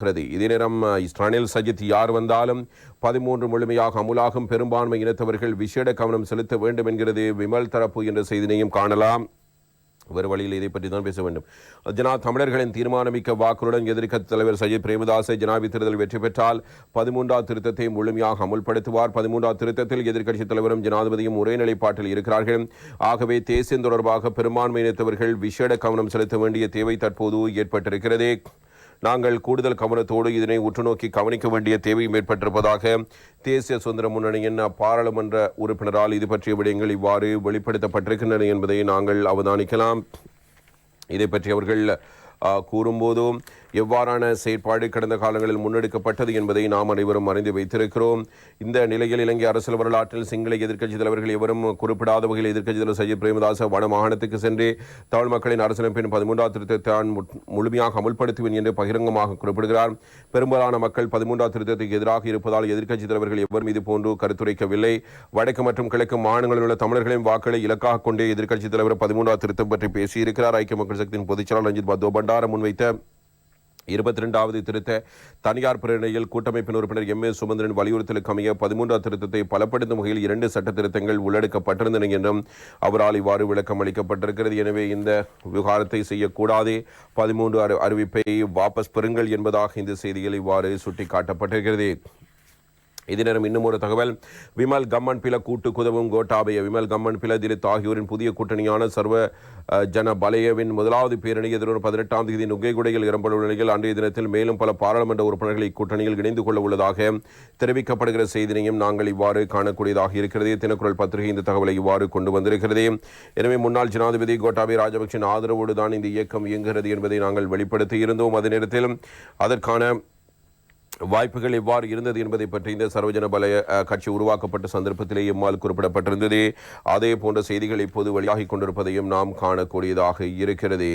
இருக்கிறது இதே நேரம் இஸ்ரானில் சஜித் யார் வந்தாலும் பதிமூன்று முழுமையாக அமுலாகும் பெரும்பான்மை இனத்தவர்கள் விசேட கவனம் செலுத்த வேண்டும் என்கிறது விமல் தரப்பு என்ற செய்தினையும் காணலாம். வேறு வழியில் இதை பற்றி தான் பேச வேண்டும். ஜனா தமிழர்களின் தீர்மானமிக்க வாக்குடன் எதிர்க்கட்சி தலைவர் சஜித் பிரேமதாசை ஜனாபி தேர்தல் வெற்றி பெற்றால் பதிமூன்றாவது திருத்தத்தை முழுமையாக அமுல்படுத்துவார். பதிமூன்றாவது திருத்தத்தில் எதிர்க்கட்சித் தலைவரும் ஜனாதிபதியும் ஒரே நிலைப்பாட்டில் இருக்கிறார்கள். ஆகவே தேசியம் தொடர்பாக பெரும்பான்மை இனத்தவர்கள் விசேட கவனம் செலுத்த வேண்டிய தேவை தற்போது ஏற்பட்டிருக்கிறது. நாங்கள் கூடுதல் கவனத்தோடு இதனை உற்றுநோக்கி கவனிக்க வேண்டிய தேவையும் ஏற்பட்டிருப்பதாக தேசிய சுதந்திர முன்னணியின் பாராளுமன்ற உறுப்பினரால் இது பற்றிய விடயங்கள் இவ்வாறு வெளிப்படுத்தப்பட்டிருக்கின்றன என்பதை நாங்கள் அவதானிக்கலாம். இதை பற்றி அவர்கள் கூறும்போதும் எவ்வாறான செயற்பாடு கடந்த காலங்களில் முன்னெடுக்கப்பட்டது என்பதை நாம் அனைவரும் அறிந்து வைத்திருக்கிறோம். இந்த நிலையில் இலங்கை அரசியல் வரலாற்றில் சிங்கள எதிர்க்கட்சி தலைவர்கள் எவரும் குறிப்பிடாத வகையில் எதிர்க்கட்சி தலைவர் சஜித் பிரேமதாச வடமாகாணத்துக்கு சென்று தமிழ் மக்களின் அரசியலமைப்பின் பதிமூன்றாவது திருத்தத்தை தான் முழுமையாக அமுல்படுத்துவேன் என்று பகிரங்கமாக குறிப்பிடுகிறார். பெரும்பாலான மக்கள் பதிமூன்றாவது திருத்தத்துக்கு எதிராக இருப்பதால் எதிர்க்கட்சி தலைவர்கள் எவரும் மீது போன்று கருத்துரைக்கவில்லை. வடக்கு மற்றும் கிழக்கு மாநிலங்களில் உள்ள தமிழர்களின் வாக்களை இலக்காக கொண்டே எதிர்க்கட்சி தலைவர் பதிமூன்றாம் திருத்தம் பற்றி பேசியிருக்கிறார். ஐக்கிய மக்கள் சக்தியின் பொதுச் செயலாளர் ரஞ்சித் பத்தோ பண்டார முன்வைத்த இருபத்தி ரெண்டாவது திருத்த தனியார் பிரிவினையில் கூட்டமைப்பின் உறுப்பினர் எம் ஏ சுமந்திரன் வலியுறுத்தலுக்கு அமைய பதிமூன்றாவது திருத்தத்தை பலப்படுத்தும் வகையில் இரண்டு சட்ட திருத்தங்கள் உள்ளடக்கப்பட்டிருந்தன என்றும் அவரால் இவ்வாறு விளக்கம் அளிக்கப்பட்டிருக்கிறது. எனவே இந்த விவகாரத்தை செய்யக்கூடாது. பதிமூன்று அறிவிப்பை வாபஸ் பெறுங்கள் என்பதாக இந்த செய்தியில் இவ்வாறு சுட்டிக்காட்டப்பட்டிருக்கிறது. இதே நேரம் இன்னும் ஒரு தகவல். விமல் கம்மன் பில கூட்டு குதவும் கோட்டாபய. விமல் கம்மன் பில திலித் ஆகியோரின் புதிய கூட்டணியான சர்வ ஜன பலயவின் முதலாவது பேரணி எதிர்வரும் பதினெட்டாம் தேதி நுகைகுடையில் இடம்பெறும் நிலையில் அன்றைய தினத்தில் மேலும் பல பாராளுமன்ற உறுப்பினர்கள் இக்கூட்டணியில் இணைந்து கொள்ள உள்ளதாக தெரிவிக்கப்படுகிற செய்தியையும் நாங்கள் இவ்வாறு காணக்கூடியதாக இருக்கிறது. தினக்குரல் பத்திரிகை இந்த தகவலை இவ்வாறு கொண்டு வந்திருக்கிறது. எனவே முன்னாள் ஜனாதிபதி கோட்டாபய ராஜபக்சின் ஆதரவோடு தான் இந்த இயக்கம் இயங்குகிறது என்பதை நாங்கள் வெளிப்படுத்தி இருந்தோம். அதே நேரத்தில் அதற்கான வாய்ப்புகள் எவ்வாறு இருந்தது என்பதை பற்றி இந்த சர்வஜன பல கட்சி உருவாக்கப்பட்ட சந்தர்ப்பத்திலே எம்மால் குறிப்பிடப்பட்டிருந்தது. அதே போன்ற செய்திகள் இப்போது வெளியாகிக் கொண்டிருப்பதையும் நாம் காணக்கூடியதாக இருக்கிறது.